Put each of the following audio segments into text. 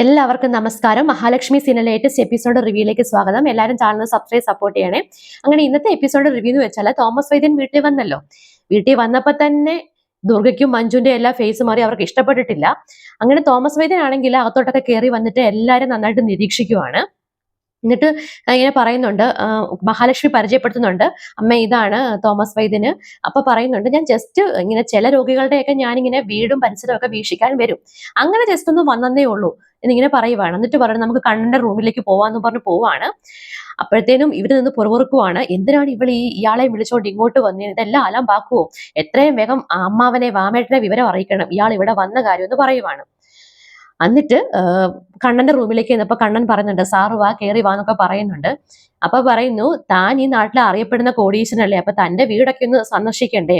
എല്ലാവർക്കും നമസ്കാരം. Mahalakshmi cinema latest episode റിവ്യൂയിലേക്ക് സ്വാഗതം. എല്ലാവരും ചാനൽ സബ്സ്ക്രൈബ് സപ്പോർട്ട് ചെയ്യണേ. അങ്ങനെ ഇന്നത്തെ എപ്പിസോഡ് റിവ്യൂ എന്ന് വെച്ചാൽ തോമസ് വൈദ്യൻ വീട്ടിൽ വന്നല്ലോ. വീട്ടിൽ വന്നപ്പോൾ തന്നെ ദുർഗയ്ക്കും മഞ്ജുവിന്റെ എല്ലാ ഫേസ് മാറി അവർക്ക് ഇഷ്ടപ്പെട്ടിട്ടില്ല. അങ്ങനെ തോമസ് വൈദ്യൻ ആണെങ്കിൽ അകത്തോട്ടൊക്കെ കയറി വന്നിട്ട് എല്ലാവരും നന്നായിട്ട് നിരീക്ഷിക്കുവാണ്. എന്നിട്ട് ഇങ്ങനെ പറയുന്നുണ്ട് മഹാലക്ഷ്മി പരിചയപ്പെടുത്തുന്നുണ്ട് അമ്മ ഇതാണ് തോമസ് വൈദ്യന്. അപ്പൊ പറയുന്നുണ്ട് ഞാൻ ജസ്റ്റ് ഇങ്ങനെ ചില രോഗികളുടെയൊക്കെ ഞാനിങ്ങനെ വീടും പരിസരവും ഒക്കെ വീക്ഷിക്കാൻ വരും. അങ്ങനെ ജസ്റ്റ് ഒന്ന് വന്നതേ ഉള്ളൂ എന്നിങ്ങനെ പറയുവാണ്. എന്നിട്ട് പറഞ്ഞു നമുക്ക് കണ്ണിന്റെ റൂമിലേക്ക് പോവാന്ന് പറഞ്ഞ് പോവാണ്. അപ്പോഴത്തേനും ഇവിടെ നിന്ന് പുറകുറുക്കുവാണ് എന്തിനാണ് ഇവൾ ഈ ഇയാളെ വിളിച്ചോണ്ട് ഇങ്ങോട്ട് വന്നത് ഇതെല്ലാം അലാം ബാക്കുവോ? എത്രയും വേഗം അമ്മാവനെ വാമേട്ടനെ വിവരം അറിയിക്കണം. ഇയാൾ ഇവിടെ വന്ന കാര്യം എന്ന് പറയുവാണ്. എന്നിട്ട് കണ്ണന്റെ റൂമിലേക്ക് ചെന്നപ്പോ കണ്ണൻ പറയുന്നുണ്ട് സാറ് വാ കയറി വാ എന്നൊക്കെ പറയുന്നുണ്ട്. അപ്പൊ പറയുന്നു താൻ ഈ നാട്ടിൽ അറിയപ്പെടുന്ന കോടീശ്വരനല്ലേ അപ്പൊ തന്റെ വീടൊക്കെ ഒന്ന് സന്ദർശിക്കണ്ടേ?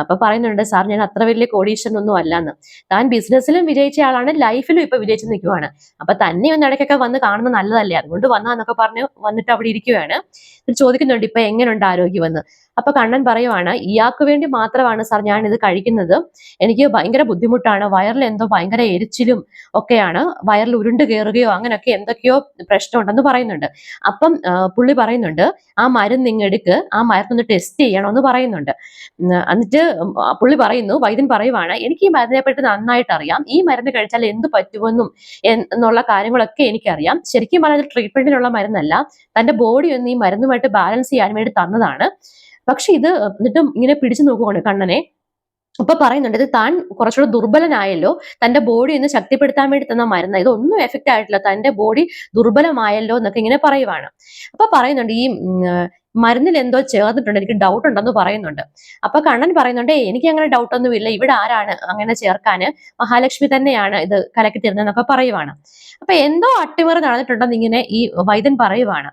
അപ്പൊ പറയുന്നുണ്ട് സാർ ഞാൻ അത്ര വലിയ കോടീശ്വരനൊന്നും അല്ലാന്ന്. താൻ ബിസിനസ്സിലും വിജയിച്ച ആളാണ് ലൈഫിലും ഇപ്പൊ വിജയിച്ച് നിൽക്കുവാണ്. അപ്പൊ തന്നെ ഒന്ന് ഇടയ്ക്കൊക്കെ വന്ന് കാണുന്നത് നല്ലതല്ലേ? അതുകൊണ്ട് വന്നാന്നൊക്കെ പറഞ്ഞ് വന്നിട്ട് അവിടെ ഇരിക്കുവാണ്. ചോദിക്കുന്നുണ്ട് ഇപ്പൊ എങ്ങനെയുണ്ട് ആരോഗ്യമെന്ന് അപ്പൊ കണ്ണൻ പറയുവാണ് ഇയാൾക്ക് വേണ്ടി മാത്രമാണ് സാർ ഞാൻ ഇത് കഴിക്കുന്നത്. എനിക്ക് ഭയങ്കര ബുദ്ധിമുട്ടാണ്. വയറിൽ എന്തോ ഭയങ്കര എരിച്ചിലും ഒക്കെയാണ്. വയറിൽ ഉരുണ്ട് കയറുകയോ അങ്ങനെയൊക്കെ എന്തൊക്കെയോ പ്രശ്നമുണ്ടെന്ന് പറയുന്നുണ്ട്. അപ്പം പുള്ളി പറയുന്നുണ്ട് ആ മരുന്ന് ഇങ്ങെടുക്ക് ആ മരുന്നൊന്ന് ടെസ്റ്റ് ചെയ്യണമെന്ന് പറയുന്നുണ്ട്. എന്നിട്ട് പുള്ളി പറയുന്നു വൈദ്യൻ പറയുവാണ് എനിക്ക് ഈ മരുന്നിനെ പറ്റി നന്നായിട്ട് അറിയാം. ഈ മരുന്ന് കഴിച്ചാൽ എന്ത് പറ്റുമെന്നും എന്നുള്ള കാര്യങ്ങളൊക്കെ എനിക്കറിയാം. ശരിക്കും പറഞ്ഞാൽ ട്രീറ്റ്മെന്റിനുള്ള മരുന്നല്ല. തന്റെ ബോഡി ഒന്ന് ഈ മരുന്നുമായിട്ട് ബാലൻസ് ചെയ്യാൻ വേണ്ടി തന്നതാണ്. പക്ഷെ ഇത് എന്നിട്ടും ഇങ്ങനെ പിടിച്ചു നോക്കുകയാണ് കണ്ണനെ. അപ്പൊ പറയുന്നുണ്ട് ഇത് താൻ കുറച്ചുകൂടെ ദുർബലനായല്ലോ. തന്റെ ബോഡി ഒന്ന് ശക്തിപ്പെടുത്താൻ വേണ്ടി തന്ന മരുന്ന്. ഇതൊന്നും എഫക്റ്റ് ആയിട്ടില്ല. തന്റെ ബോഡി ദുർബലമായല്ലോ എന്നൊക്കെ ഇങ്ങനെ പറയുവാണ്. അപ്പൊ പറയുന്നുണ്ട് ഈ മരുന്നിൽ എന്തോ ചേർന്നിട്ടുണ്ട്. എനിക്ക് ഡൗട്ട് ഉണ്ടെന്ന് പറയുന്നുണ്ട്. അപ്പൊ കണ്ണൻ പറയുന്നുണ്ട് എനിക്ക് അങ്ങനെ ഡൗട്ട് ഒന്നും ഇല്ല. ഇവിടെ ആരാണ് അങ്ങനെ ചേർക്കാന്? മഹാലക്ഷ്മി തന്നെയാണ് ഇത് കലക്കി തരുന്നതെന്നൊക്കെ പറയുവാണ്. അപ്പൊ എന്തോ അട്ടിമറി നടന്നിട്ടുണ്ടെന്ന് ഇങ്ങനെ ഈ വൈദ്യൻ പറയുവാണ്.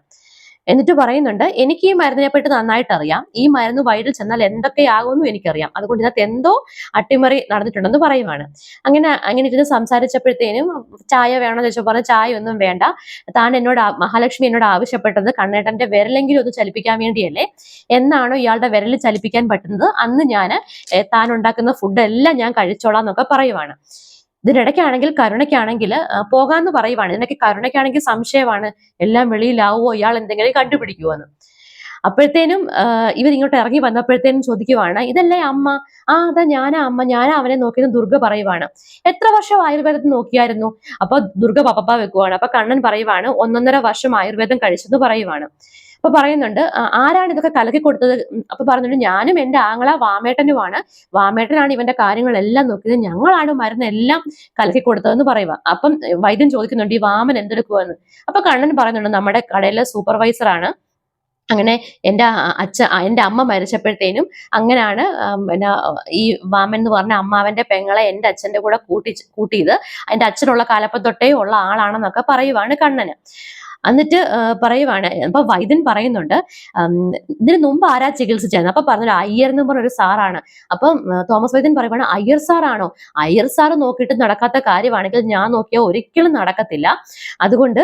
എന്നിട്ട് പറയുന്നുണ്ട് എനിക്ക് ഈ മരുന്നിനെ പറ്റി നന്നായിട്ട് അറിയാം ഈ മരുന്ന് വയറ്റിൽ ചെന്നാൽ എന്തൊക്കെയാകുമെന്നും എനിക്കറിയാം. അതുകൊണ്ട് ഇതിനകത്ത് എന്തോ അട്ടിമറി നടന്നിട്ടുണ്ടെന്ന് പറയുവാണ്. അങ്ങനെ അങ്ങനെ ഇരുന്ന് സംസാരിച്ചപ്പോഴത്തേനും ചായ വേണമെന്ന് ചോദിച്ചാൽ പറഞ്ഞ ചായ ഒന്നും വേണ്ട. താൻ എന്നോട് മഹാലക്ഷ്മി എന്നോട് ആവശ്യപ്പെട്ടത് കണ്ണേട്ടന്റെ വിരലെങ്കിലും ഒന്ന് ചലിപ്പിക്കാൻ വേണ്ടിയല്ലേ? എന്നാണോ ഇയാളുടെ വിരൽ ചലിപ്പിക്കാൻ പറ്റുന്നത്? അന്ന് ഞാൻ താൻ ഉണ്ടാക്കുന്ന ഫുഡ് എല്ലാം ഞാൻ കഴിച്ചോളാം എന്നൊക്കെ പറയുവാണ്. ഇതിനിടയ്ക്കാണെങ്കിൽ കരുണയ്ക്കാണെങ്കിൽ പോകാന്ന് പറയുവാണ്. ഇതിനൊക്കെ കരുണയ്ക്കാണെങ്കിൽ സംശയമാണ്. എല്ലാം വെളിയിലാവുമോ ഇയാൾ എന്തെങ്കിലും കണ്ടുപിടിക്കുമോ എന്ന്. അപ്പോഴത്തേനും ഇവർ ഇങ്ങോട്ട് ഇറങ്ങി വന്നപ്പോഴത്തേനും ചോദിക്കുവാണ് ഇതല്ലേ അമ്മ? ആ അതാ ഞാനാ അമ്മ. ഞാനാ അവനെ നോക്കിയെന്ന് ദുർഗ പറയുവാണ്. എത്ര വർഷം ആയുർവേദത്തിൽ നോക്കിയായിരുന്നു? അപ്പൊ ദുർഗ പപ്പ വെക്കുവാണ്. അപ്പൊ കണ്ണൻ പറയുവാണ് ഒന്നൊന്നര വർഷം ആയുർവേദം കഴിച്ചെന്ന് പറയുവാണ്. അപ്പൊ പറയുന്നുണ്ട് "ആ, ആരാണ് ഇതൊക്കെ കലക്കി കൊടുത്തത്? അപ്പൊ പറയുന്നുണ്ട് ഞാനും എന്റെ ആങ്ങള വാമേട്ടനുമാണ്. വാമേട്ടനാണ് ഇവന്റെ കാര്യങ്ങളെല്ലാം നോക്കിയത്. ഞങ്ങളാണ് മരുന്ന് എല്ലാം കലക്കി കൊടുത്തതെന്ന് പറയുക അപ്പം വൈദ്യൻ ചോദിക്കുന്നുണ്ട് ഈ വാമൻ എന്തെടുക്കുമെന്ന് അപ്പൊ കണ്ണൻ പറയുന്നുണ്ട് നമ്മുടെ കടയിലെ സൂപ്പർവൈസർ ആണ് അങ്ങനെ എന്റെ അച്ഛ എന്റെ അമ്മ മരിച്ചപ്പോഴത്തേനും അങ്ങനെയാണ് പിന്നെ ഈ വാമൻ എന്ന് പറഞ്ഞ അമ്മാവന്റെ പെങ്ങളെ എന്റെ അച്ഛന്റെ കൂടെ കൂട്ടി കൂട്ടിയത്. എന്റെ അച്ഛനുള്ള കാലപ്പം തൊട്ടേ ഉള്ള ആളാണെന്നൊക്കെ പറയുവാണ് കണ്ണന്. എന്നിട്ട് പറയുവാണ്. അപ്പൊ വൈദ്യൻ പറയുന്നുണ്ട് ഇതിന് മുമ്പ് ആരാ ചികിത്സിച്ചായിരുന്നു അപ്പൊ പറഞ്ഞു അയ്യർ എന്ന് പറഞ്ഞ ഒരു സാറാണ്. അപ്പം തോമസ് വൈദ്യൻ പറയുവാണ് അയ്യർ സാറാണോ? അയ്യർ സാറ് നോക്കിയിട്ട് നടക്കാത്ത കാര്യമാണെങ്കിൽ ഞാൻ നോക്കിയാൽ ഒരിക്കലും നടക്കത്തില്ല. അതുകൊണ്ട്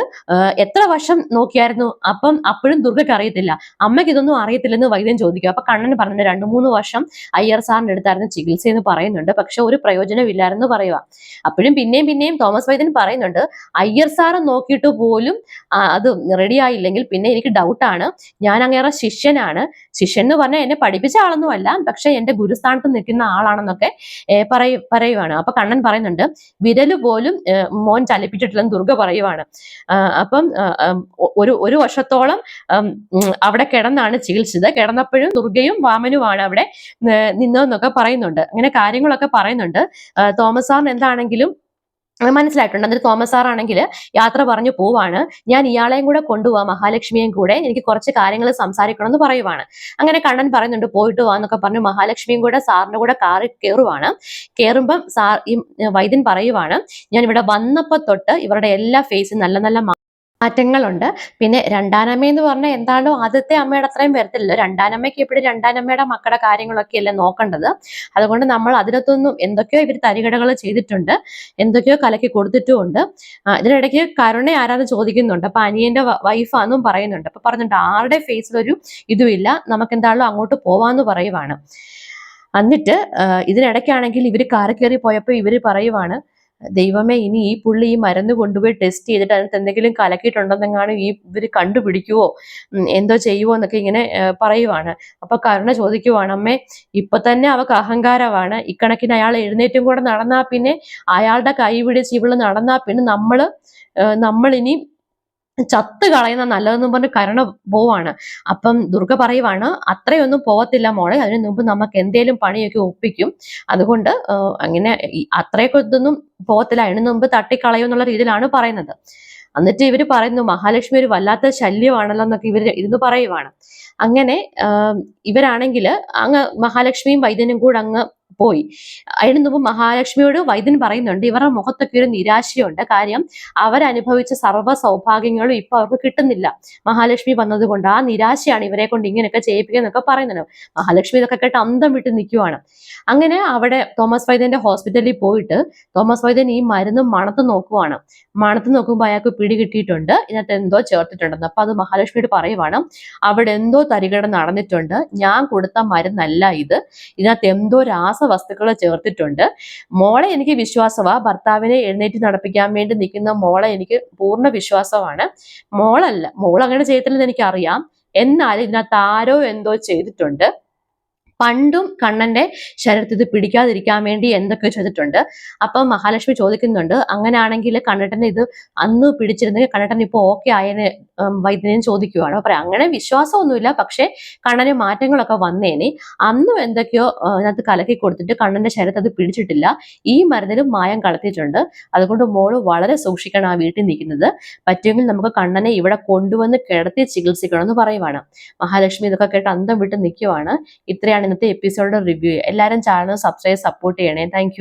എത്ര വർഷം നോക്കിയായിരുന്നു? അപ്പം അപ്പോഴും ദുർഗയ്ക്ക് അറിയത്തില്ല. അമ്മയ്ക്ക് ഇതൊന്നും അറിയത്തില്ലെന്ന് വൈദ്യൻ ചോദിക്കും. അപ്പൊ കണ്ണൻ പറഞ്ഞിട്ട് രണ്ടു മൂന്ന് വർഷം അയ്യർ സാറിന്റെ അടുത്തായിരുന്നു ചികിത്സ എന്ന് പറയുന്നുണ്ട്. പക്ഷെ ഒരു പ്രയോജനമില്ലായിരുന്നു പറയുക അപ്പോഴും പിന്നെയും പിന്നെയും തോമസ് വൈദ്യൻ പറയുന്നുണ്ട് അയ്യർ സാറ് നോക്കിയിട്ട് പോലും അത് റെഡി ആയില്ലെങ്കിൽ പിന്നെ എനിക്ക് ഡൗട്ടാണ് ഞാൻ അങ്ങേറെ ശിഷ്യനാണ്. ശിഷ്യൻ എന്ന് പറഞ്ഞാൽ എന്നെ പഠിപ്പിച്ച ആളൊന്നും അല്ല പക്ഷെ എന്റെ ഗുരുസ്ഥാനത്ത് നിൽക്കുന്ന ആളാണെന്നൊക്കെ പറയു പറയ പറയുവാണ്. അപ്പൊ കണ്ണൻ പറയുന്നുണ്ട് വിരൽ പോലും മോൻ ചലിപ്പിച്ചിട്ടില്ലെന്ന് ദുർഗ പറയുവാണ്. അപ്പം ഒരു ഒരു വർഷത്തോളം അവിടെ കിടന്നാണ് ചികിത്സിച്ചത്. കിടന്നപ്പോഴും ദുർഗയും വാമനുമാണ് അവിടെ നിന്നതെന്നൊക്കെ പറയുന്നുണ്ട്. അങ്ങനെ കാര്യങ്ങളൊക്കെ പറയുന്നുണ്ട്. തോമസ് സാറിന് എന്താണെങ്കിലും ആ, മനസ്സിലായിട്ടുണ്ട്. എന്നിട്ട് തോമസ് സാർ ആണെങ്കിൽ യാത്ര പറഞ്ഞു പോവാണ്. ഞാൻ ഇയാളെയും കൂടെ കൊണ്ടുപോവാം മഹാലക്ഷ്മിയെയും കൂടെ എനിക്ക് കുറച്ച് കാര്യങ്ങൾ സംസാരിക്കണം എന്ന് പറയുവാണ്. അങ്ങനെ കണ്ണൻ പറയുന്നുണ്ട് പോയിട്ട് വാന്നൊക്കെ പറഞ്ഞു മഹാലക്ഷ്മിയും കൂടെ സാറിന്റെ കൂടെ കാറിൽ കയറുവാണ് കയറുമ്പം സാർ ഈ വൈദ്യൻ പറയുവാണ് ഞാൻ ഇവിടെ വന്നപ്പോ തൊട്ട് ഇവരുടെ എല്ലാ ഫേസും നല്ല നല്ല മാറ്റങ്ങളുണ്ട്. പിന്നെ രണ്ടാനമ്മ എന്ന് പറഞ്ഞാൽ എന്താണോ ആദ്യത്തെ അമ്മയുടെ അത്രയും വരത്തില്ലല്ലോ. രണ്ടാനമ്മയ്ക്ക് എപ്പോഴും രണ്ടാനമ്മയുടെ മക്കളുടെ കാര്യങ്ങളൊക്കെ അല്ലേ നോക്കേണ്ടത്. അതുകൊണ്ട് നമ്മൾ അതിനകത്തൊന്നും എന്തൊക്കെയോ ഇവർ തരികടകൾ ചെയ്തിട്ടുണ്ട്. എന്തൊക്കെയോ കലക്കി കൊടുത്തിട്ടുമുണ്ട്. ഇതിനിടയ്ക്ക് കരുണ ആരാന്ന് ചോദിക്കുന്നുണ്ട്. അപ്പൊ അനിയന്റെ വൈഫാന്നും പറയുന്നുണ്ട്. അപ്പൊ പറഞ്ഞിട്ട് ആരുടെ ഫേസിലൊരു ഇതുമില്ല. നമുക്ക് എന്താണല്ലോ അങ്ങോട്ട് പോവാന്ന് പറയുവാണ്. എന്നിട്ട് ഇതിനിടയ്ക്കാണെങ്കിൽ ഇവർ കാറി കയറി പോയപ്പോൾ ഇവർ പറയുവാണ് ദൈവമേ ഇനി ഈ പുള്ളി ഈ മരുന്ന് കൊണ്ടുപോയി ടെസ്റ്റ് ചെയ്തിട്ട് അതിനകത്ത് എന്തെങ്കിലും കലക്കിയിട്ടുണ്ടെന്നെങ്ങാനും ഈ ഇവർ കണ്ടുപിടിക്കുവോ? എന്തോ ചെയ്യുവോ എന്നൊക്കെ ഇങ്ങനെ പറയുവാണ്. അപ്പൊ കരുണ ചോദിക്കുവാണ് അമ്മേ ഇപ്പൊ തന്നെ അവക്ക് അഹങ്കാരമാണ്. ഇക്കണക്കിന് അയാൾ എഴുന്നേറ്റും കൂടെ നടന്നാ പിന്നെ അയാളുടെ കൈ പിടിച്ച് ഇവൾ നടന്നാ പിന്നെ നമ്മൾ നമ്മളിനി ചത്ത് കളയുന്ന നല്ലതെന്നും പറഞ്ഞ് കരുണ പോവാണ്. അപ്പം ദുർഗ പറയുവാണ് അത്രയൊന്നും പോവത്തില്ല മോളെ അതിനു മുമ്പ് നമുക്ക് എന്തേലും പണിയൊക്കെ ഒപ്പിക്കും. അതുകൊണ്ട് അങ്ങനെ അത്രയൊക്കെ ഇതൊന്നും പോവത്തില്ല അതിനു മുമ്പ് തട്ടിക്കളയും എന്നുള്ള രീതിയിലാണ് പറയുന്നത്. എന്നിട്ട് ഇവർ പറയുന്നു മഹാലക്ഷ്മി ഒരു വല്ലാത്ത ശല്യമാണല്ലോ എന്നൊക്കെ ഇവർ ഇരുന്ന് പറയുവാണ്. അങ്ങനെ ഇവരാണെങ്കിൽ അങ്ങ് മഹാലക്ഷ്മിയും വൈദ്യനും കൂടെ അങ്ങ് പോയി. അതിനു മുമ്പ് മഹാലക്ഷ്മിയോട് വൈദ്യൻ പറയുന്നുണ്ട് ഇവരുടെ മുഖത്തൊക്കെ ഒരു നിരാശയുണ്ട്. കാര്യം അവരനുഭവിച്ച സർവ സൗഭാഗ്യങ്ങളും ഇപ്പൊ അവർക്ക് കിട്ടുന്നില്ല. മഹാലക്ഷ്മി വന്നതുകൊണ്ട് ആ നിരാശയാണ് ഇവരെ കൊണ്ട് ഇങ്ങനെയൊക്കെ ചെയ്യിപ്പിക്കുന്നൊക്കെ പറയുന്നത്. മഹാലക്ഷ്മി ഇതൊക്കെ കേട്ട് അന്തം വിട്ട് നിൽക്കുവാണ്. അങ്ങനെ അവിടെ തോമസ് വൈദ്യന്റെ ഹോസ്പിറ്റലിൽ പോയിട്ട് തോമസ് വൈദ്യൻ ഈ മരുന്ന് മണത്ത് നോക്കുവാണ്. മണത്ത് നോക്കുമ്പോൾ അയാൾക്ക് പിടി കിട്ടിയിട്ടുണ്ട്. ഇതിനകത്ത് എന്തോ ചേർത്തിട്ടുണ്ടെന്ന്. അപ്പൊ അത് മഹാലക്ഷ്മിയോട് പറയുവാണ് അവിടെ എന്തോ തരികട നടന്നിട്ടുണ്ട്. ഞാൻ കൊടുത്ത മരുന്നല്ല ഇത്. ഇതിനകത്ത് എന്തോ രാസവസ്തുക്കൾ ചേർത്തിട്ടുണ്ട്. മോളെ എനിക്ക് വിശ്വാസമാണ് ഭർത്താവിനെ എഴുന്നേറ്റ് നടപ്പിക്കാൻ വേണ്ടി നിൽക്കുന്ന മോളെ എനിക്ക് പൂർണ വിശ്വാസമാണ് മോളല്ല. മോൾ അങ്ങനെ ചെയ്യത്തില്ലെന്ന് എനിക്കറിയാം. എന്നാൽ ഇതിനകത്ത് ആരോ എന്തോ ചെയ്തിട്ടുണ്ട്. പണ്ടും കണ്ണന്റെ ശരീരത്തിൽ പിടിക്കാതിരിക്കാൻ വേണ്ടി എന്തൊക്കെ ചെയ്തിട്ടുണ്ട്? അപ്പം മഹാലക്ഷ്മി ചോദിക്കുന്നുണ്ട് അങ്ങനെയാണെങ്കിൽ കണ്ണട്ടനെ ഇത് അന്ന് പിടിച്ചിരുന്നെങ്കിൽ കണ്ണട്ടൻ ഇപ്പോൾ ഓക്കെ ആയെന്ന് വൈദ്യനെയും ചോദിക്കുവാണ്. പറയാം അങ്ങനെ വിശ്വാസമൊന്നുമില്ല പക്ഷെ കണ്ണന് മാറ്റങ്ങളൊക്കെ വന്നേനെ. അന്നും എന്തൊക്കെയോ അതിനകത്ത് കലക്കി കൊടുത്തിട്ട് കണ്ണന്റെ ശരീരത്തിൽ അത് പിടിച്ചിട്ടില്ല. ഈ മരുന്നിലും മായം കലർത്തിയിട്ടുണ്ട്. അതുകൊണ്ട് മോൾ വളരെ സൂക്ഷിക്കണം ആ വീട്ടിൽ നിൽക്കുന്നത്. പറ്റുമെങ്കിൽ നമുക്ക് കണ്ണനെ ഇവിടെ കൊണ്ടുവന്ന് കിടത്തി ചികിത്സിക്കണം എന്ന് പറയുവാണ്. മഹാലക്ഷ്മി ഇതൊക്കെ കേട്ട് അന്തം വിട്ട് നിൽക്കുവാണ്. ഇത്രയാണ് ഇന്നത്തെ എപ്പിസോഡ് റിവ്യൂ എല്ലാവരും ചാനൽ സബ്സ്ക്രൈബ് സപ്പോർട്ട് ചെയ്യണേ. താങ്ക്